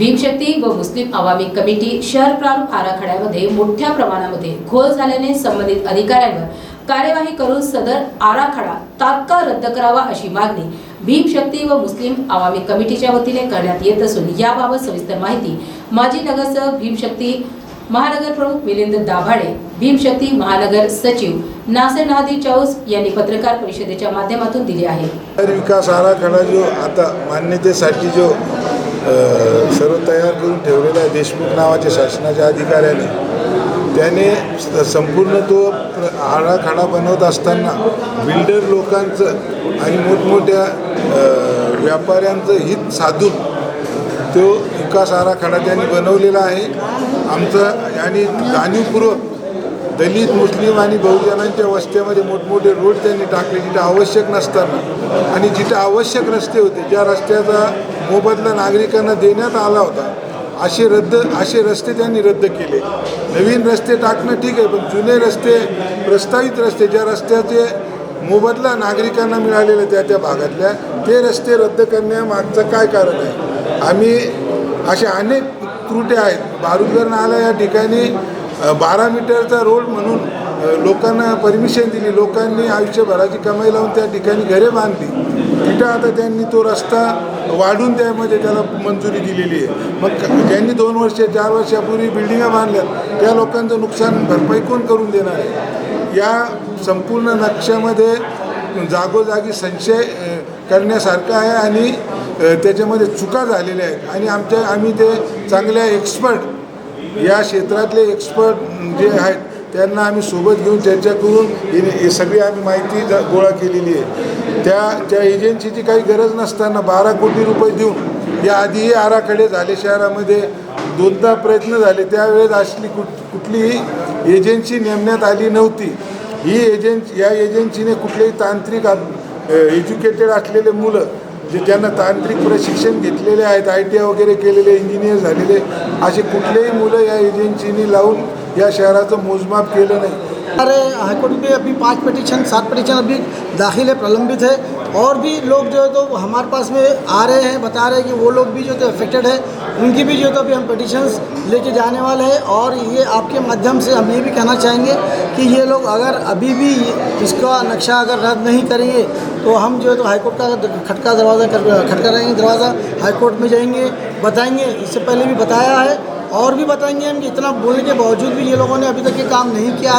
भीमशक्ती व मुस्लिम आवामी कमिटी शहर प्रारूप आराखड्यामध्ये मोठ्या प्रमाणामध्ये घोळ झाल्याने संबंधित अधिकाऱ्यांवर कार्यवाही करून सदर आराखडा तात्काळ रद्द करावा अशी मागणी भीमशक्ती व मुस्लिम आवामी कमिटीच्या वतीने करण्यात येत असून याबाबत सविस्तर माहिती माजी नगरसेवक भीमशक्ती महानगर प्रमुख मिलिंद दाभाडे भीमशक्ती महानगर सचिव नासेर नादी चौस यांनी पत्रकार परिषदेच्या माध्यमातून दिली आहे. विकास आराखडा जो आता मान्यतेसाठी जो सर्व तयार करून ठेवलेला आहे. देशमुख नावाच्या शासनाच्या अधिकाऱ्याने. त्याने संपूर्ण तो आराखडा बनवत असताना बिल्डर लोकांचं आणि मोठमोठ्या व्यापाऱ्यांचं हित साधून तो विकास आराखडा त्यांनी बनवलेला आहे. आमचा आणि जाणीवपूर्वक दलित मुस्लिम आणि बहुजनांच्या वस्त्यामध्ये मोठमोठे रोड त्यांनी टाकले जिथे आवश्यक नसताना. आणि जिथे आवश्यक रस्ते होते ज्या रस्त्याचा मोबदला नागरिकांना देण्यात आला होता. असे रद्द असे रस्ते त्यांनी रद्द केले. नवीन रस्ते टाकणं ठीक आहे पण जुने रस्ते प्रस्तावित रस्ते ज्या रस्त्याचे मोबदला नागरिकांना मिळालेला त्या त्या भागातल्या ते रस्ते रद्द करण्यामागचं काय कारण आहे? आम्ही असे अनेक त्रुट्या आहेत. बारुदगर नाला या ठिकाणी बारा मीटरचा रोड म्हणून लोकांना परमिशन दिली. लोकांनी आयुष्यभराची कमाई लावून त्या ठिकाणी घरे बांधली. तिथं आता त्यांनी तो रस्ता वाढून त्यामध्ये त्याला मंजुरी दिलेली आहे. मग ज्यांनी दोन वर्ष चार वर्षापूर्वी बिल्डिंगा बांधल्या त्या लोकांचं नुकसान भरपाई कोण करून देणार आहे? या संपूर्ण नक्षामध्ये जागोजागी संशय करण्यासारखं आहे आणि त्याच्यामध्ये चुका झालेल्या आहेत. आणि आमच्या आम्ही ते चांगल्या एक्सपर्ट या क्षेत्रातले एक्सपर्ट जे आहेत त्यांना आम्ही सोबत घेऊन चर्चा करून हे सगळी आम्ही माहिती ज- गोळा केलेली आहे. त्या त्या एजन्सीची काही गरज नसताना बारा कोटी रुपये देऊन या आधीही आराखडे झाले शहरामध्ये. दोनदा प्रयत्न झाले. त्यावेळेस असली कुठ कुठलीही एजन्सी नेमण्यात आली नव्हती. ही एजन्सी या एजन्सीने कुठलेही तांत्रिक एज्युकेटेड असलेले मुलं जे ज्यांना तांत्रिक प्रशिक्षण घेतलेले आहेत आय टी आय वगैरे केलेले इंजिनियर झालेले असे कुठलेही मुलं या एजन्सीनी लावून या शहराचं मोजमाप केलं नाही. अरे हाईकोर्ट में अभी पाँच पिटीशन सात पटिशन अभी दाखिल है, प्रलंबित है। और भी लोग जो है तो हमारे पास में आ रहे हैं, बता रहे हैं कि वो लोग भी जो तो अफेक्टेड है। उनकी भी जो है तो अभी हम पिटिशंस लेके जाने वाले हैं। और ये आपके माध्यम से हम ये भी कहना चाहेंगे कि ये लोग अगर अभी भी इसका नक्शा अगर रद्द नहीं करेंगे तो हम जो है तो हाईकोर्ट का खटका दरवाज़ा कर, खटका रहेंगे दरवाज़ा, हाईकोर्ट में जाएँगे, बताएँगे। इससे पहले भी बताया है और भी बताएंगे हम कि इतना बोलने के बावजूद भी ये लोगों ने अभी तक ये काम नहीं किया है।